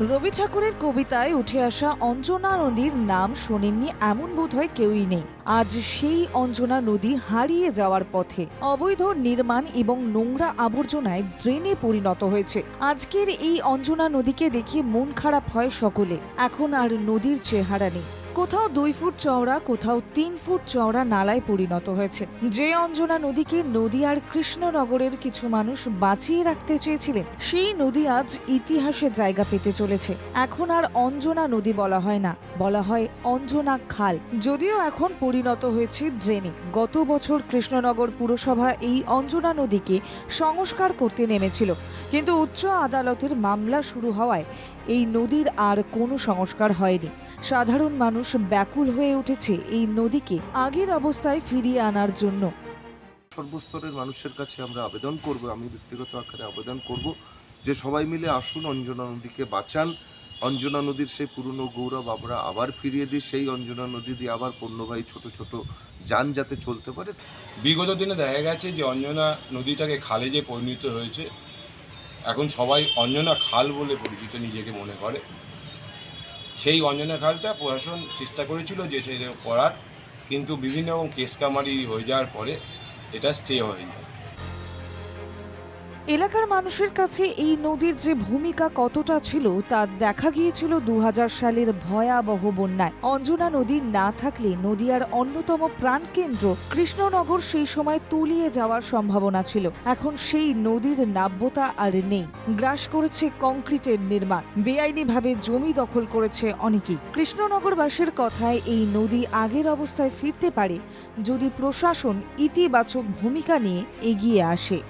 রবি ঠাকুরের কবিতায় উঠে আসা অঞ্জনা নদীর নাম শোনেননি এমন বোধ হয় কেউই নেই। আজ সেই অঞ্জনা নদী হারিয়ে যাওয়ার পথে অবৈধ নির্মাণ এবং নোংরা আবর্জনায় ড্রেনে পরিণত হয়েছে। আজকের এই অঞ্জনা নদীকে দেখে মন খারাপ হয় সকলে। এখন আর নদীর চেহারা নেই। কোথাও দুই ফুট চওড়া, কোথাও তিন ফুট চওড়া নালায় পরিণত হয়েছে। যে অঞ্জনা নদীকে নদী আর কৃষ্ণনগরের কিছু মানুষ বাঁচিয়ে রাখতে চেয়েছিলেন, সেই নদী আজ ইতিহাসে জায়গা পেতে চলেছে। এখন আর অঞ্জনা নদী বলা হয় না, বলা হয় অঞ্জনা খাল। যদিও এখন পরিণত হয়েছে ড্রেনে। গত বছর কৃষ্ণনগর পুরসভা এই অঞ্জনা নদীকে সংস্কার করতে নেমেছিল। কিন্তু উচ্চ আদালতের মামলা শুরু হওয়ায় এই নদীর আর কোনো সংস্কার হয়নি। সাধারণ মানুষ ব্যাকুল হয়ে উঠেছে এই নদীকে আগের অবস্থায় ফিরিয়ে আনার জন্য। সর্বস্তরের মানুষের কাছে আমরা আবেদন করব আমি ব্যক্তিগত আকারে আবেদন করব যে সবাই মিলে আসুন অঞ্জনা নদীকে বাঁচান। অঞ্জনা নদীর সেই পুরনো গৌরব আমরা আবার ফিরিয়ে দিই সেই অঞ্জনা নদী দিয়ে আবার পণ্যবাহী ছোট ছোট যান যাতে চলতে পারে। বিগত দিনে দেখা গেছে যে অঞ্জনা নদীটাকে খালে যে পরিণত হয়েছে এখন সবাই অঞ্জনা খাল বলে পরিচিত নিজেকে মনে করে। সেই অঞ্জনা খালটা প্রশাসন চেষ্টা করেছিল যে সেটা করার, কিন্তু বিভিন্ন রকম কেসকামারি হয়ে যাওয়ার পরে এটা স্টে হয়ে যায় এলাকার মানুষের কাছে এই নদীর যে ভূমিকা কতটা ছিল তা দেখা গিয়েছিল দু হাজার সালের ভয়াবহ বন্যায়। অঞ্জনা নদী না থাকলে নদীয়ার অন্যতম প্রাণকেন্দ্র কৃষ্ণনগর সেই সময় তলিয়ে যাওয়ার সম্ভাবনা ছিল। এখন সেই নদীর নাব্যতা আর নেই। গ্রাস করেছে কংক্রিটের নির্মাণ। বেআইনিভাবে জমি দখল করেছে অনেকেই। কৃষ্ণনগরবাসীর কথায় এই নদী আগের অবস্থায় ফিরতে পারে যদি প্রশাসন ইতিবাচক ভূমিকা নিয়ে এগিয়ে আসে।